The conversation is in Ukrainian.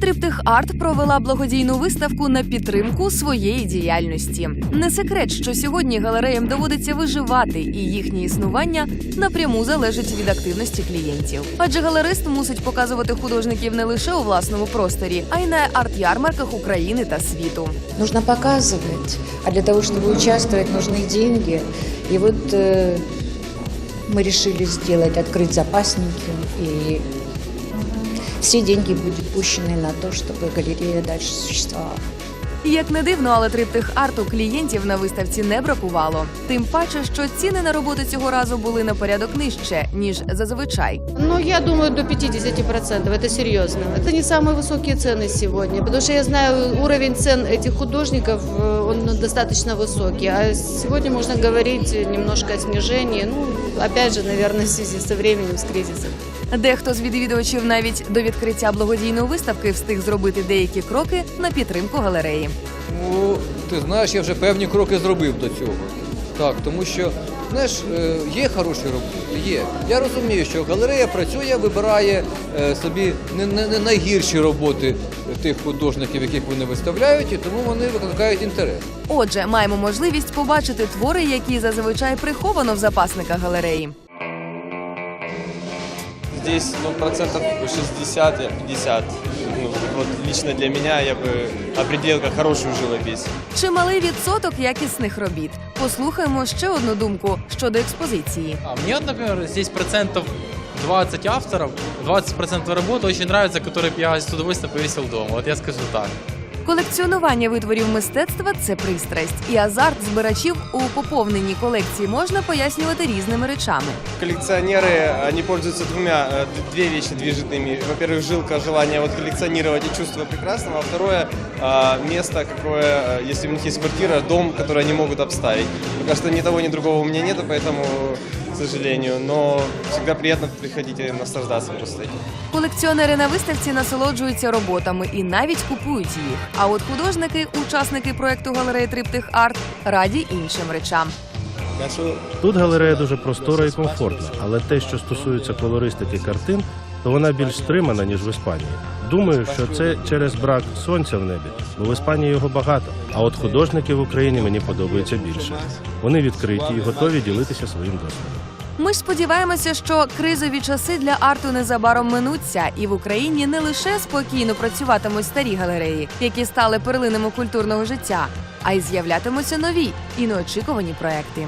Триптих Арт провела благодійну виставку на підтримку своєї діяльності. Не секрет, що сьогодні галереям доводиться виживати, і їхнє існування напряму залежить від активності клієнтів. Адже галерист мусить показувати художників не лише у власному просторі, а й на арт-ярмарках України та світу. Нужно показывать, а для того, чтобы участвовать, нужны деньги. И вот э, мы решили сделать, открыть запасники, и все деньги будут пущены на то, чтобы галерея дальше существовала. І Як не дивно, але триптих арту клієнтів на виставці не бракувало. Тим паче, що ціни на роботи цього разу були на порядок нижче ніж зазвичай. Ну, я думаю, до 50%. Это серьезно. Это не самые высокие цены сегодня, потому что я знаю уровень цен этих художников, э, он достаточно высокий. А сегодня можно говорить немножко о снижении. Ну, опять же, наверное, в связи со временем, с кризисом. Дехто з відвідувачів навіть до відкриття благодійної виставки встиг зробити деякі кроки на підтримку галереї. Ну, ти знаєш, я вже певні кроки зробив до цього. Так, тому що, знаєш, е, є хороші роботи, є. Я розумію, що галерея працює, вибирає е, собі не, не, не найгірші роботи тих художників, яких вони виставляють, і тому вони викликають інтерес. Отже, маємо можливість побачити твори, які зазвичай приховано в запасниках галереї. Здесь ну, процентов 60 и 50. Ну, вот лично для меня я бы определил как хорошую живопись. Чималий відсоток якісних робіт. Послухаємо ще одну думку щодо експозиції. А мне, вот, например, здесь процентов 20 авторов, 20% работы очень нравится, которые б я с удовольствием повесил дома. Вот я скажу так. Колекціонування витворів мистецтва це пристрасть, і азарт збирачів у поповненні колекції можна пояснювати різними речами. Коллекционеры, они пользуются двумя, э, две вещи движительными. Во-первых, жилка, желание вот коллекционировать и чувство прекрасного. А второе, э, место какое, э, если у них есть квартира, дом, который они могут обставить. Мне кажется, ни того, ни другого у меня нету, поэтому, к сожалению, но всегда приятно приходить и наслаждаться просто этим. Колекціонери на виставці насолоджуються роботами і навіть купують їх. А от художники, учасники проекту галереї Триптих Арт, раді іншим речам. Тут галерея дуже простора і комфортна, але те, що стосується колористики картин, то вона більш стримана, ніж в Іспанії. Думаю, що це через брак сонця в небі, бо в Іспанії його багато. А от художники в Україні мені подобаються більше. Вони відкриті і готові ділитися своїм досвідом. Ми ж сподіваємося, що кризові часи для арту незабаром минуться, і в Україні не лише спокійно працюватимуть старі галереї, які стали перлинами культурного життя, а й з'являтимуться нові і неочікувані проекти.